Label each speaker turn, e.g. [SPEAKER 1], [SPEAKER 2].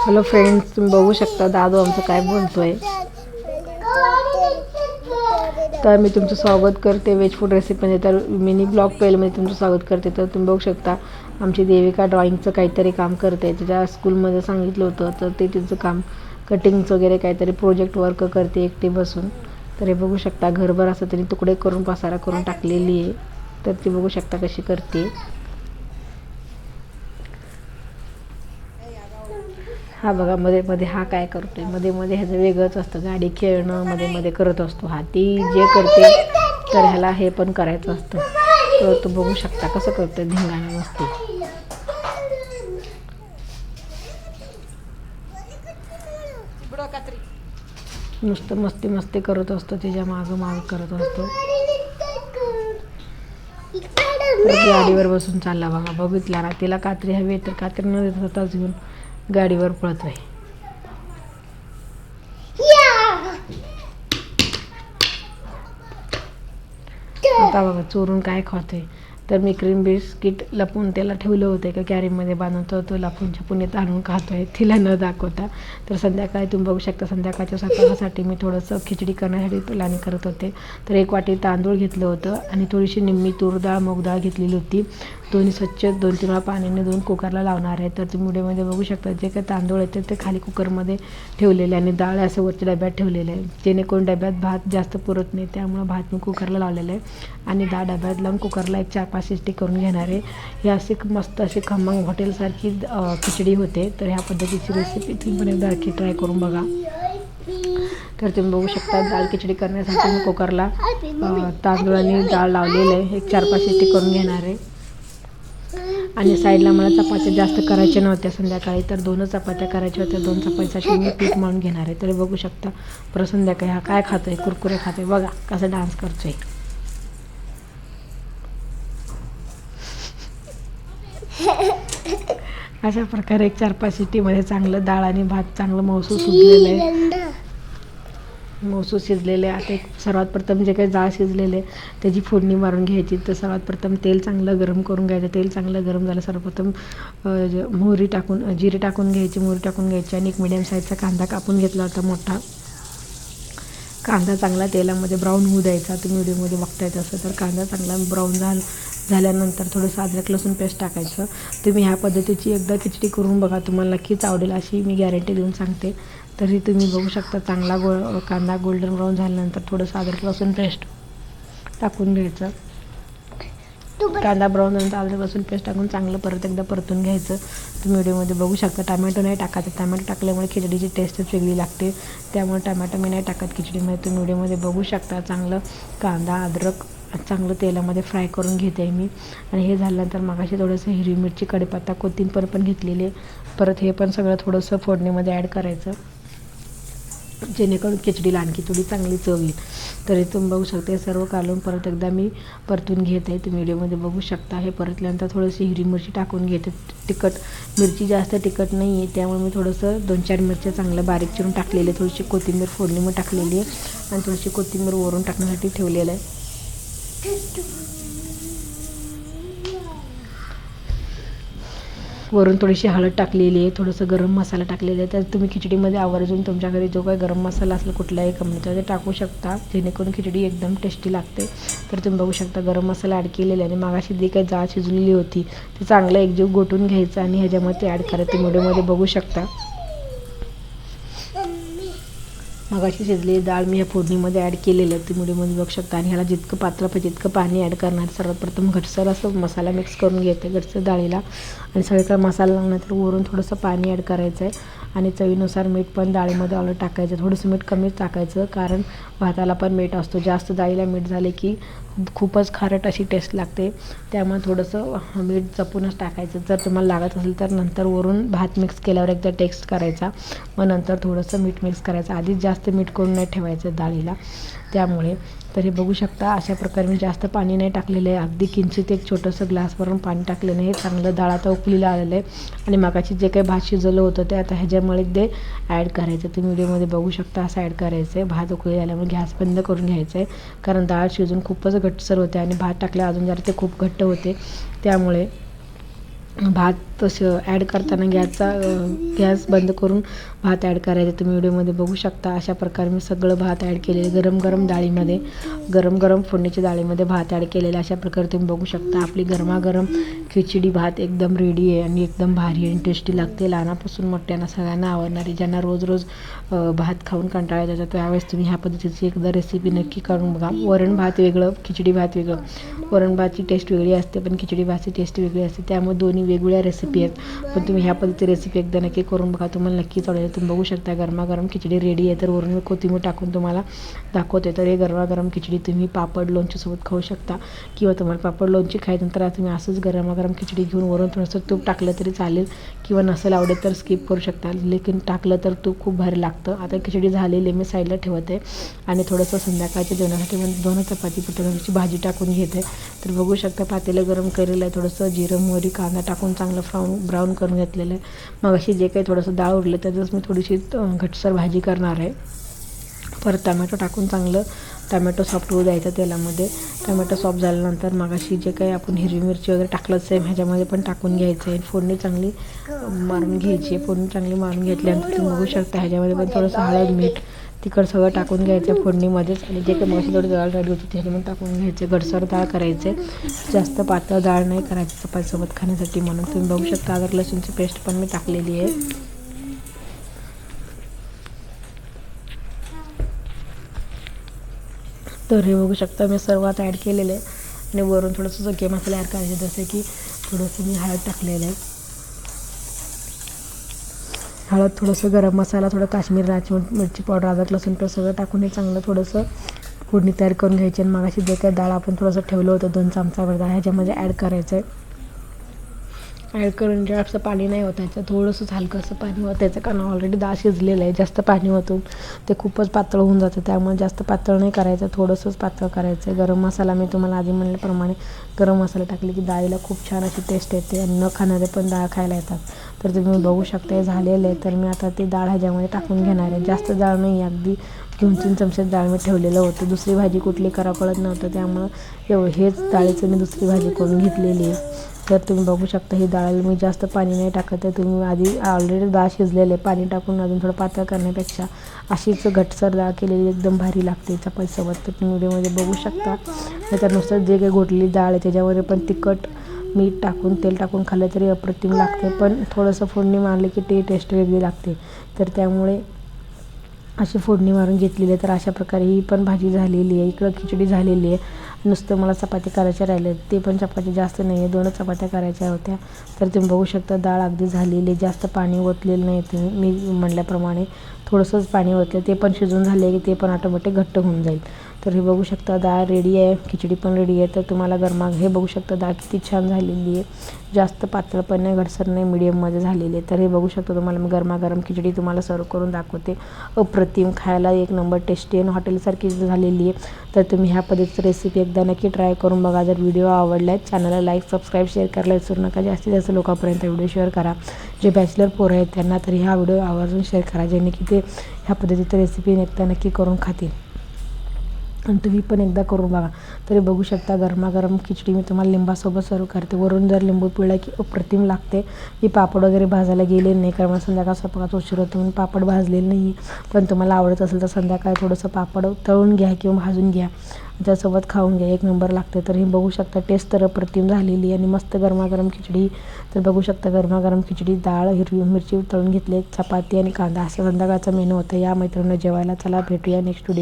[SPEAKER 1] Hello friends तुम्ही बघू शकता दादू आमचं काय बोलतोय. तर मी तुमचं स्वागत करते वेज फूड रेसिपीमध्ये तर मिनी ब्लॉग पेलमध्ये तुमचं स्वागत करते. तर तुम्ही बघू शकता आमची देविका ड्रॉइंगचं काहीतरी काम करते. तिच्या स्कूलमध्ये सांगितलं होतं तर ते तिचं काम कटिंगचं वगैरे काहीतरी प्रोजेक्ट वर्क करते एकटी बसून. तर हे बघू शकता घरभर असं तिने तुकडे करून पसारा करून टाकलेली आहे. तर ती बघू शकता कशी करते. हा बघा मध्ये मध्ये हा काय करतोय? मध्ये मध्ये ह्याचं वेगळंच असतं. गाडी खेळणं मध्ये मध्ये करत असतो. हा ती जे करते तर ह्याला हे पण करायचं असतं. तर तो बघू शकता कसं करतोय धिंगाणा मस्ती. नुसतं मस्ती मस्ती करत असतो तिच्या मागं माग करत असतो. गाडीवर बसून चालला बघा बघितला ना तिला कात्री हवी आहे तर कात्री न देत स्वतःच घेऊन गाडीवर पळतोय. आता बघा चोरून काय खातोय. तर मी क्रीम बिस्किट लपून त्याला ठेवलं होतं का कॅरीमध्ये बांधून तर तो लपून छपून येत आणून खातोय. तिला न दाखवता. तर संध्याकाळी तुम्ही बघू शकता संध्याकाळच्या स्वयंपाकासाठी मी थोडंसं खिचडी करण्यासाठी प्लॅनिंग करत होते. तर एक वाटी तांदूळ घेतलं होतं आणि थोडीशी निम्मी तूर डाळ मूग डाळ घेतलेली होती. दोन्ही स्वच्छ दोन तीन वेळा पाण्याने धुवून कुकरला लावणार आहे. तर तुम्ही व्हिडिओमध्ये बघू शकता जे काही तांदूळ आहेत ते- खाली कुकरमध्ये ठेवलेले आणि डाळ असं वरच्या डब्यात ठेवलेलं आहे. जेणेकरून डब्यात भात जास्त पुरत नाही त्यामुळं भात मी कुकरला लावलेलं आहे. आणि डाळ डब्यात लावून कुकरला एक चार पाच शिट्टी करून घेणार आहे. हे अशी मस्त अशी खमंग हॉटेलसारखी खिचडी होते. तर ह्या पद्धतीची रेसिपी तुम्ही पण एकदा नक्की ट्राय करून बघा. तर तुम्ही बघू शकता दाल खिचडी करण्यासाठी मी कुकरला तांदूळ आणि डाळ लावलेलं आहे. एक चार पाच शिट्टी करून घेणार आहे. आणि साईडला मला चपात्या जास्त करायच्या नव्हत्या संध्याकाळी तर दोनच चपात्या करायच्या होत्या. दोन चपात्यासाठी मी पीठ मळून घेणार आहे. तरी बघू शकता परत संध्याकाळी हा काय खातोय कुरकुरे खातोय. बघा कसा डान्स करतोय. अशा प्रकारे एक चार पाच शिट्टीमध्ये चांगलं डाळ आणि भात चांगलं मौसूस शिजलेलं आहे. मोसू शिजलेले आता एक सर्वात प्रथम जे काही जाळ शिजलेले त्याची फोडणी मारून घ्यायची. तर सर्वात प्रथम तेल चांगलं गरम करून घ्यायचं. तेल चांगलं गरम झालं सर्वप्रथम मोहरी टाकून जिरे टाकून घ्यायची. मोहरी टाकून घ्यायची आणि एक मिडियम साईजचा कांदा कापून घेतला होता मोठा. कांदा चांगला तेलामध्ये ब्राऊन होऊ द्यायचा. तुम्ही व्हिडिओमध्ये बघताय असं तर कांदा चांगला ब्राऊन झाला झाल्यानंतर थोडंसं अद्रक लसूण पेस्ट टाकायचं. तुम्ही ह्या पद्धतीची एकदा खिचडी करून बघा. तुम्हाला नक्कीच आवडेल अशी मी गॅरंटी देऊन सांगते. तरी तुम्ही बघू शकता चांगला गो कांदा गोल्डन ब्राऊन झाल्यानंतर थोडंसं अद्रक लसूण पेस्ट टाकून घ्यायचं. कांदा ब्राऊन झाल्यानंतर अद्रक लसूण पेस्ट टाकून चांगलं परत एकदा परतून घ्यायचं. तुम्ही व्हिडिओमध्ये बघू शकता टमॅटो नाही टाकायचं टमॅटो टाकल्यामुळे खिचडीची टेस्टच वेगळी लागते. त्यामुळे टमॅटो मी नाही टाकत खिचडीमध्ये. तुम्ही व्हिडिओमध्ये बघू शकता चांगलं कांदा अद्रक चांगलं तेलामध्ये फ्राय करून घेते मी. आणि हे झाल्यानंतर मगाशी थोडंसं हिरवी मिरची कढीपत्ता कोथिंबीर पण घेतलेली आहे. परत हे पण सगळं थोडंसं फोडणीमध्ये ॲड करायचं. जेणेकरून खिचडीला आणखी थोडी चांगली चव येईल. तरी तुम्ही बघू शकता हे सर्व काढून परत एकदा मी परतून घेत आहे. तुम्ही व्हिडिओमध्ये बघू शकता हे परतल्यानंतर थोडीशी हिरवी मिरची टाकून घेते. तिखट मिरची जास्त तिखट नाही आहे त्यामुळे मी थोडंसं दोन चार मिरच्या चांगल्या बारीक चिरून टाकलेले थोडीशी कोथिंबीर फोडणी मी टाकलेली आहे आणि थोडीशी कोथिंबीर वरून टाकण्यासाठी ठेवलेलं आहे. वरून थोडीशी हळद टाकलेली आहे थोडंसं गरम मसाला टाकलेला आहे. तर तुम्ही खिचडीमध्ये आवर्जून तुमच्या घरी जो काही गरम मसाला असेल कुठल्याही कंपनीचा ते टाकू शकता. जेणेकरून खिचडी एकदम टेस्टी लागते. तर तुम्ही बघू शकता गरम मसाला ॲड केलेला आहे. आणि मागाशी जी काही जाळ शिजलेली होती ती चांगलं एकजीव गोटून घ्यायचं आणि ह्याच्यामध्ये ॲड करायचं. व्हिडिओमध्ये बघू शकता. मगाशी शिजलेली डाळ मी ह्या फोडणीमध्ये ॲड केलेलं आहे. तुम्ही म्हणजे बघू शकता. आणि ह्याला जितकं पात्र पाहिजे तितकं पाणी ॲड करणार. सर्वात प्रथम घटसर असं मसाला मिक्स करून घेते घटसर डाळीला. आणि सगळीकडे मसाला लागल्यानंतर वरून थोडंसं पाणी ॲड करायचं आहे आणि चवीनुसार मीठ पण डाळीमध्ये ऑलरेडी टाकायचं. थोडंसं मीठ कमीच टाकायचं कारण भाताला पण मीठ असतो. जास्त डाळीला मीठ झाले की खूपच खारट अशी टेस्ट लागते. त्यामुळे थोडंसं मीठ जपूनच टाकायचं. जर तुम्हाला लागत असेल तर नंतर वरून भात मिक्स केल्यावर एकदा टेस्ट करायचा. मग नंतर थोडंसं मीठ मिक्स करायचं. आधीच जास्त मीठ करून नाही ठेवायचं डाळीला. त्यामुळे तर हे बघू शकता अशा प्रकारे मी जास्त पाणी नाही टाकलेलं आहे. अगदी किंचित एक छोटंसं ग्लासवरून पाणी टाकलेलं हे चांगलं डाळ आता उकलीला आलेलं आहे. आणि मगाची जे काही भात शिजवलं होतं ते आता ह्याच्यामुळे ते ॲड करायचं तुम्ही व्हिडिओमध्ये बघू शकता असं ॲड करायचं आहे. भात उकळी आल्यामुळे गॅस बंद करून घ्यायचं आहे. कारण डाळ शिजून खूपच घट्टसर होते आणि भात टाकल्या अजून जरा ते खूप घट्ट होते. त्यामुळे भात तसं ॲड करताना गॅसचा गॅस बंद करून भात ॲड करायचा. तुम्ही व्हिडिओमध्ये बघू शकता अशा प्रकारे मी सगळं भात ॲड केलेले गरम गरम डाळीमध्ये गरम गरम फोडणीच्या डाळीमध्ये भात ॲड केलेला अशा प्रकारे तुम्ही बघू शकता आपली गरमागरम खिचडी भात एकदम रेडी आहे आणि एकदम भारी आणि टेस्टी लागते. लहानापासून मोठ्यांना सगळ्यांना आवडणारी ज्यांना रोज रोज भात खाऊन कंटाळा येतो त्यावेळेस तुम्ही ह्या पद्धतीची एकदा रेसिपी नक्की करून बघा. वरण भात वेगळं खिचडी भात वेगळं. वरण भातची टेस्ट वेगळी असते पण खिचडी भातची टेस्ट वेगळी असते. त्यामुळे दोन्ही वेगवेगळ्या रेसिपी आहेत पण तुम्ही ह्या पद्धती रेसिपी एकदा नक्की करून बघा. तुम्हाला नक्कीच आवडेल. तुम्ही बघू शकता गरमागरम खिचडी रेडी आहे. तर वरून कोथिंबीर टाकून तुम्हाला दाखवते. तर हे गरमागरम खिचडी तुम्ही पापड लोणच्यासोबत खाऊ शकता किंवा तुम्हाला पापड लोणची खायनंतर तुम्ही असंच गरमागरम खिचडी घेऊन वरून थोडंसं तूप टाकलं तरी चालेल किंवा नसेल आवडेल तर स्किप करू शकता. लेकिन टाकलं तर तूप खूप भारी लागतं. आता खिचडी झालेली मी साईडला ठेवते आणि थोडंसं संध्याकाळच्या जेवणासाठी मी दोन चपाती पिठवण्याची भाजी टाकून घेते. तर बघू शकता पातेलं गरम केलेलं आहे. थोडंसं जिरं मोहरी कांदा टाकून चांगलं फ्राऊन ब्राऊन करून घेतलेलं आहे. मग अशी जे काही थोडंसं डाळ उरलं त्यातच मी थोडीशी घटसर भाजी करणार आहे. परत टमॅटो टाकून चांगलं टमॅटो सॉफ्ट होऊ द्यायचं तेलामध्ये. टमॅटो सॉफ्ट झाल्यानंतर मग अशी जे काही आपण हिरवी मिरची वगैरे टाकलंच आहे ह्याच्यामध्ये पण टाकून घ्यायचं आहे. फोडणी चांगली मारून घ्यायची आहे. फोडणी चांगली मारून घेतल्यानंतर तुम्ही बघू शकता ह्याच्यामध्ये पण थोडंसं हळद मीठ तिखट सगळं टाकून घ्यायचं फोडणीमध्येच. आणि जे काही मशी थोडी डाळ राहिली होती त्याच्यामध्ये टाकून घ्यायचे. गडसर डाळ करायचे. जास्त पातळ डाळ नाही करायची चपातीसोबत खाण्यासाठी म्हणून. तुम्ही बघू शकता अदर लसूणची पेस्ट पण मी टाकलेली आहे. तर हे बघू शकता मी सर्वात ॲड केलेलं आहे. आणि वरून थोडंसं सगळे मसाले ॲड करायचे जसे की थोडंसं मी हळद टाकलेलं आहे. हळद थोडंसं गरम मसाला थोडं काश्मीर लाल मिरची पावडर अदरक लसूण पेस्ट सगळं टाकून हे चांगलं थोडंसं फोडणी तयार करून घ्यायची आणि मगाशी जे काही डाळ आपण थोडंसं ठेवलं होतं दोन चमचावर डाळ ह्याच्यामध्ये ॲड करायचं आहे ॲड करून जास्त पाणी नाही होतायचं थोडंसंच हलकंसं पाणी होतायचं कारण ऑलरेडी डाळ शिजलेलं आहे जास्त पाणी होतं. ते खूपच पातळ होऊन जातं त्यामुळे जास्त पातळ नाही करायचं थोडंसंच पातळ करायचं. आहे गरम मसाला मी तुम्हाला आधी म्हणल्याप्रमाणे गरम मसाला टाकले की डाळीला खूप छान अशी टेस्ट येते आणि न खाणारे पण डाळ खायला येतात. तर तुम्ही बघू शकता हे झालेलं आहे. तर मी आता ते डाळ ह्याच्यामध्ये टाकून घेणार आहे. जास्त डाळ नाही अगदी दोन तीन चमचे डाळ मी ठेवलेलं होतं. दुसरी भाजी कुठली करा कळत नव्हतं. त्यामुळं एव हेच डाळीचं मी दुसरी भाजी करून घेतलेली आहे. तर तुम्ही बघू शकता ही डाळ मी जास्त पाणी नाही टाकत आहे. तुम्ही आधी ऑलरेडी डाळ शिजलेले आहे. पाणी टाकून अजून थोडं पातळ करण्यापेक्षा अशीच घटसर डाळ केलेली एकदम भारी लागते चपातीसोबत. तर तुम्ही व्हिडिओमध्ये बघू शकता. त्याच्यानुसार जे काही घोटलेली डाळ आहे त्याच्यामध्ये पण तिखट मीठ टाकून तेल टाकून खाल्लं तरी अप्रतिम लागते. पण थोडंसं फोडणी मारली की ते टेस्ट वेगळी लागते. तर त्यामुळे अशी फोडणी मारून घेतलेली आहे. तर अशा प्रकारे ही पण भाजी झालेली आहे. इकडं खिचडी झालेली आहे. नुसतं मला चपाती करायच्या राहिले ते पण चपाती जास्त नाही आहे दोनच चपात्या करायच्या होत्या. तर तुम्ही बघू शकता डाळ अगदी झालेली आहे. जास्त पाणी ओतलेलं नाही तुम्ही. मी म्हणल्याप्रमाणे थोडंसंच पाणी ओतलं. ते पण शिजून झाले की ते पण ऑटोमॅटिक घट्ट होऊन जाईल. तर हे बघू शकता डाळ रेडी आहे खिचडी पण रेडी आहे. तर तुम्हाला गरमा हे बघू शकता डाळ किती छान झालेली आहे. जास्त पातळ पण नाही घटसर नाही मिडियममध्ये झालेली आहे. तर हे बघू शकता तुम्हाला मी गरमागरम खिचडी तुम्हाला सर्व करून दाखवते. अप्रतिम खायला एक नंबर टेस्टी आणि हॉटेलसारखी झालेली आहे. तर तुम्ही ह्या पद्धतीची रेसिपी एकदा नक्की ट्राय करून बघा. जर व्हिडिओ आवडला आहे चॅनलला लाईक सबस्क्राईब शेअर करायला विसरू नका. जास्तीत जास्त लोकांपर्यंत व्हिडिओ शेअर करा. जे बॅचलर पोरं आहेत त्यांना तरी हा व्हिडिओ आवर्जून शेअर करा. जेणे की ते ह्या पद्धतीची रेसिपी एकदा नक्की करून खातील. आणि तुम्ही पण एकदा करून बघा. तरी बघू शकता गरमागरम खिचडी मी तुम्हाला लिंबासोबत सर्व करते. वरून जर लिंबू पिळला की अप्रतिम लागते. मी पापड वगैरे भाजायला गेले नाही कारण मला संध्याकाळ स्वयंपाकात उशीर होतो म्हणून पापड भाजलेले नाही. पण तुम्हाला आवडत असेल तर संध्याकाळी थोडंसं पापड तळून घ्या किंवा भाजून घ्या. त्यासोबत खाऊन घ्या. एक नंबर लागते. तर हे बघू शकता टेस्ट तर अप्रतिम झालेली आणि मस्त गरमागरम खिचडी. तर बघू शकता गरमागरम खिचडी डाळ हिरवी मिरची तळून घेतली चपाती आणि कांदा. असं संध्याकाळचा मेनू होता. या मैत्रिणीनं जेवायला चला. भेटूया नेक्स्ट व्हिडिओ